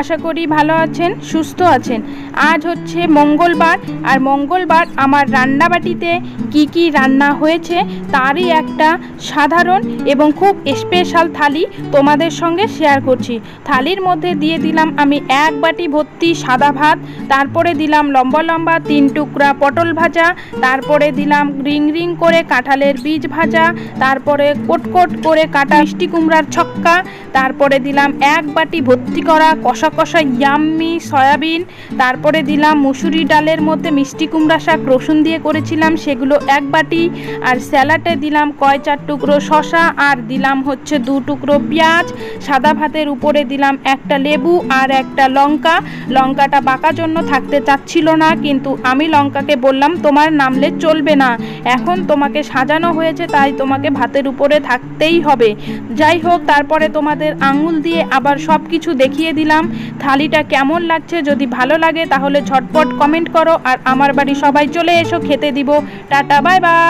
আশা করি ভালো আছেন, সুস্থ আছেন। আজ হচ্ছে মঙ্গলবার, আর মঙ্গলবার আমার রান্নাবাটিতে কি কি রান্না হয়েছে তারই একটা সাধারণ এবং খুব স্পেশাল থালি তোমাদের সঙ্গে শেয়ার করছি। থালির মধ্যে দিয়ে দিলাম আমি এক বাটি ভর্তি সাদা ভাত, তারপরে দিলাম লম্বা লম্বা তিন টুকরা পটল ভাজা, তারপরে দিলাম রিং রিং করে কাঁঠালের বীজ ভাজা, তারপরে কোট কোট করে কাটা মিষ্টি কুমড়ার ছক্কা, তারপরে দিলাম এক বাটি ভর্তি করা কষা কষা ইয়াম্মি সয়াবিন, তারপরে দিলাম মুসুরি ডালের মধ্যে মিষ্টি কুমড়া শাক, রসুন দিয়ে করেছিলাম সেগুলো এক বাটি, আর স্যালাডে দিলাম কয় চার টুকরো শশা আর দিলাম হচ্ছে দু টুকরো পেঁয়াজ, সাদা ভাতের উপরে দিলাম একটা লেবু আর একটা লঙ্কা। লঙ্কাটা বাঁকা জন্য থাকতে চাচ্ছিল না, কিন্তু আমি লঙ্কাকে বললাম, তোমার নামলে চলবে না। এখন তোমাকে সাজানো হয়েছে, তাই তোমাকে ভাতের উপরে থাকতেই হবে। যাই হোক, তারপরে তোমাদের আঙুল দিয়ে আবার সব কিছু দেখিয়ে দিলাম। থালিটা কেমন লাগছে যদি ভালো লাগে তাহলে ঝটপট কমেন্ট করো আর আমার বাড়ি সবাই চলে এসো, খেতে দিব। Tata bye bye